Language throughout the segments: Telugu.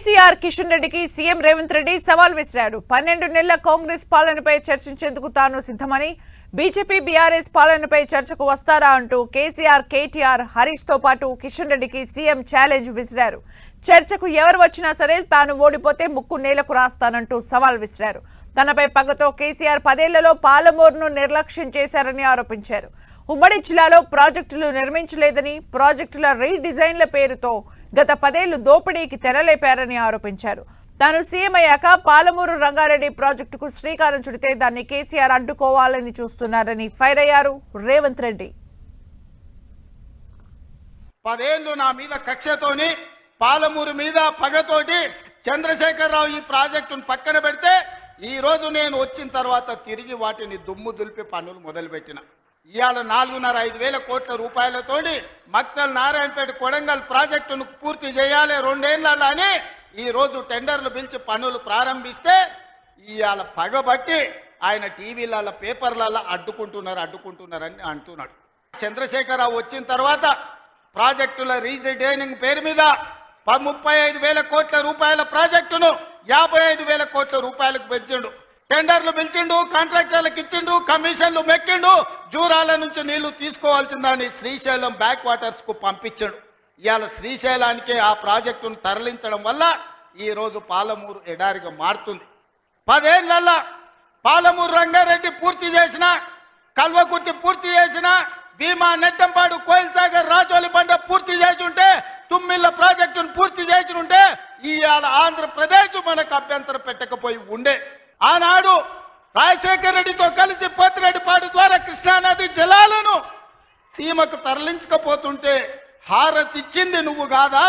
కేసీఆర్ కిషన్ రెడ్డికి సీఎం రేవంత్ రెడ్డి సవాల్ విసిరారు. పన్నెండు నెలల కాంగ్రెస్ పాలనపై చర్చించేందుకు తాను సిద్ధమని బీజేపీ బీఆర్ఎస్ పాలనపై చర్చకు వస్తారా అంటూ కేసీఆర్ కేటీఆర్ హరీష్తో పాటు కిషన్ రెడ్డికి సీఎం ఛాలెంజ్ విసిరారు. చర్చకు ఎవరు వచ్చినా సరే తాను ఓడిపోతే ముక్కు నేలకు రాస్తానంటూ సవాల్ విసిరారు. తనపై పగతో కేసీఆర్ పదేళ్ళలో పాలమూరును నిర్లక్ష్యం చేశారని ఆరోపించారు. ఉమ్మడి జిల్లాలో ప్రాజెక్టులు నిర్మించలేదని ప్రాజెక్టుల రీడిజైన్ల పేరుతో గత పదేళ్ళు దోపిడీకి తెరలేపారని ఆరోపించారు. తాను సీఎం అయ్యాక పాలమూరు రంగారెడ్డి ప్రాజెక్టుకు శ్రీకారం చుడితే దాన్ని కేసీఆర్ అడ్డుకోవాలని చూస్తున్నారని ఫైర్ అయ్యారు రేవంత్ రెడ్డి. పదేళ్ళు నా మీద కక్షతోని పాలమూరు మీద పగతోటి చంద్రశేఖరరావు ఈ ప్రాజెక్టును పక్కన పెడితే ఈ రోజు నేను వచ్చిన తర్వాత తిరిగి వాటిని దుమ్ము దులిపి పనులు మొదలుపెట్టిన. ఇవాళ నాలుగున్నర ఐదు వేల కోట్ల రూపాయలతోటి మక్తల్ నారాయణపేట కొడంగల్ ప్రాజెక్టును పూర్తి చేయాలి రెండేళ్ళలో అని ఈరోజు టెండర్లు పిలిచి పనులు ప్రారంభిస్తే ఇవాళ పగబట్టి ఆయన టీవీలలో పేపర్లలో అడ్డుకుంటున్నారు అడ్డుకుంటున్నారని అంటున్నాడు. చంద్రశేఖరరావు వచ్చిన తర్వాత ప్రాజెక్టుల రీజైనింగ్ పేరు మీద ప- ముప్పై ఐదు వేల కోట్ల రూపాయల ప్రాజెక్టును యాభై ఐదు వేల కోట్ల రూపాయలకు పెంచిండు. టెండర్లు పిలిచిండు కాంట్రాక్టర్లకు ఇచ్చిండు కమిషన్లు మెక్కిండు జూరాల నుంచి నీళ్ళు తీసుకోవాల్సిందని శ్రీశైలం బ్యాక్ వాటర్స్కు పంపించాడు. ఇవాళ శ్రీశైలానికి ఆ ప్రాజెక్టును తరలించడం వల్ల ఈరోజు పాలమూరు ఎడారిగా మారుతుంది. పదేళ్ళలో పాలమూరు రంగారెడ్డి పూర్తి చేసిన కల్వకుర్తి పూర్తి చేసిన భీమా నెట్టంపాడు కోయిల్ సాగర్ రాజోలి బండ పూర్తి చేసి ఉంటే తుమ్మిళ్ళ ప్రాజెక్టును పూర్తి చేసి ఉంటే ఇవాళ ఆంధ్రప్రదేశ్ మనకు అభ్యంతరం పెట్టకపోయి ఉండే. ఆనాడు రాజశేఖర రెడ్డితో కలిసి పోతిరెడ్డిపాడు ద్వారా కృష్ణానది జలాలను సీమకు తరలించకపోతుంటే హారతిచ్చింది నువ్వు కాదా?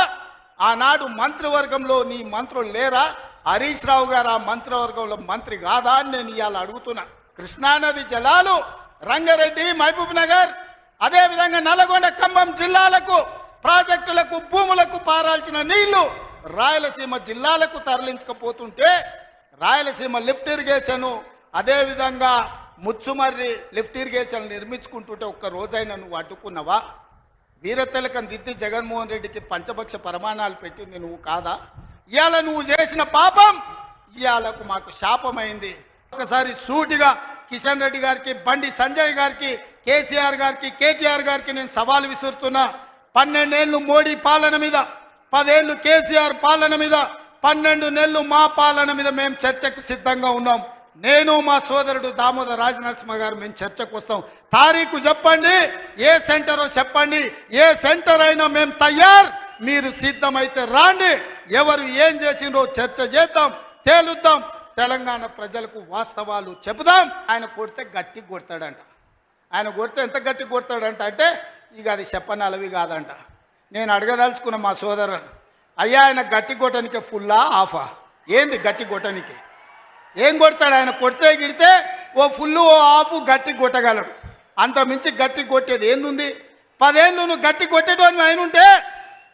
ఆనాడు మంత్రివర్గంలో నీ మంత్రులు లేరా? హరీష్ రావు గారు ఆ మంత్రివర్గంలో మంత్రి కాదా అని నేను ఇవాళ అడుగుతున్నా. కృష్ణానది జలాలు రంగారెడ్డి మహబూబ్ నగర్ అదేవిధంగా నల్గొండ ఖమ్మం జిల్లాలకు ప్రాజెక్టులకు భూములకు పారాల్సిన నీళ్ళు రాయలసీమ జిల్లాలకు తరలించకపోతుంటే రాయలసీమ లిఫ్ట్ ఇరిగేషను అదేవిధంగా ముచ్చుమర్రి లిఫ్ట్ ఇరిగేషన్ నిర్మించుకుంటుంటే ఒక్క రోజైనా నువ్వు అడ్డుకున్నావా? వీరతిలకం దిద్ది జగన్మోహన్ రెడ్డికి పంచపక్ష ప్రమాణాలు పెట్టింది నువ్వు కాదా? ఇవాళ నువ్వు చేసిన పాపం ఇవాళకు మాకు శాపమైంది. ఒకసారి సూటిగా కిషన్ రెడ్డి గారికి బండి సంజయ్ గారికి కేసీఆర్ గారికి కేటీఆర్ గారికి నేను సవాల్ విసురుతున్నా. పన్నెండేళ్ళు మోడీ పాలన మీద పదేళ్ళు కేసీఆర్ పాలన మీద పన్నెండు నెలలు మా పాలన మీద మేము చర్చకు సిద్ధంగా ఉన్నాం. నేను మా సోదరుడు దామోదర్ రాజనరసింహ గారు మేము చర్చకు వస్తాం. తారీఖు చెప్పండి ఏ సెంటరో చెప్పండి ఏ సెంటర్ అయినా మేము తయారు. మీరు సిద్ధమైతే రాండి. ఎవరు ఏం చేసిండ్రో చర్చ చేద్దాం తేలుద్దాం. తెలంగాణ ప్రజలకు వాస్తవాలు చెబుదాం. ఆయన కొడితే గట్టి కొడతాడంట. ఆయన కొడితే ఎంత గట్టి కొడతాడంట అంటే ఇక అది చెప్పనలవి కాదంట. నేను అడగదలుచుకున్న మా సోదరుని అయ్యా ఆయన గట్టి కొట్టనికి ఫుల్లా ఆఫా ఏంది గట్టి కొట్టడానికి ఏం కొడతాడు ఆయన? కొడితే గిడితే ఓ ఫుల్ ఓ ఆఫ్ గట్టి కొట్టగలడు. అంత మించి గట్టి కొట్టేది ఏందుంది? పదేళ్ళు నువ్వు గట్టి కొట్టేటోని ఆయన ఉంటే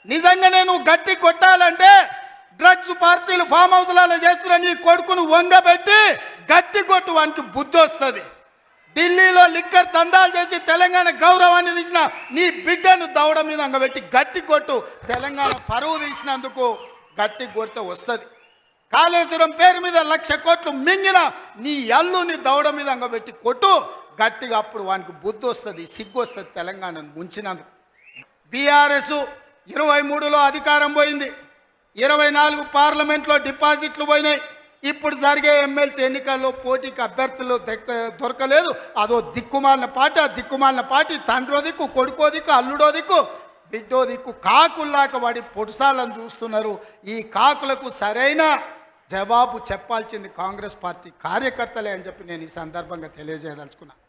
నిజంగానే నువ్వు గట్టి కొట్టాలంటే డ్రగ్స్ పార్టీలు ఫామ్ హౌస్లలో చేస్తున్న నీ కొడుకును వంగబెట్టి గట్టి కొట్టు వానికి బుద్ధి వస్తుంది లిక్కర్ దందాలు చేసి తెలంగాణ గౌరవాన్ని తీసిన నీ బిడ్డను దౌడ మీద అంగబెట్టి గట్టి కొట్టు. తెలంగాణ పరువు తీసినందుకు గట్టి కొడితే వస్తుంది. కాళేశ్వరం పేరు మీద లక్ష కోట్లు మింగిన నీ అల్లుని దౌడ మీద అంగబెట్టి కొట్టు. గట్టిగా అప్పుడు వానికి బుద్ధి వస్తుంది సిగ్గు వస్తుంది తెలంగాణను ముంచినందుకు. బీఆర్ఎస్ ఇరవై మూడులో అధికారం పోయింది. ఇరవై నాలుగు పార్లమెంట్లో డిపాజిట్లు పోయినాయి. ఇప్పుడు జరిగే ఎమ్మెల్సీ ఎన్నికల్లో పోటీకి అభ్యర్థులు దొరకలేదు. అదో దిక్కుమాలిన పార్టీ ఆ దిక్కుమాలిన పార్టీ తండ్రో దిక్కు కొడుకో దిక్కు అల్లుడో దిక్కు బిడ్డో దిక్కు కాకుల్లాక వాడి పొడిసాలను చూస్తున్నారు. ఈ కాకులకు సరైన జవాబు చెప్పాల్సింది కాంగ్రెస్ పార్టీ కార్యకర్తలే అని చెప్పి నేను ఈ సందర్భంగా తెలియజేయదలుచుకున్నాను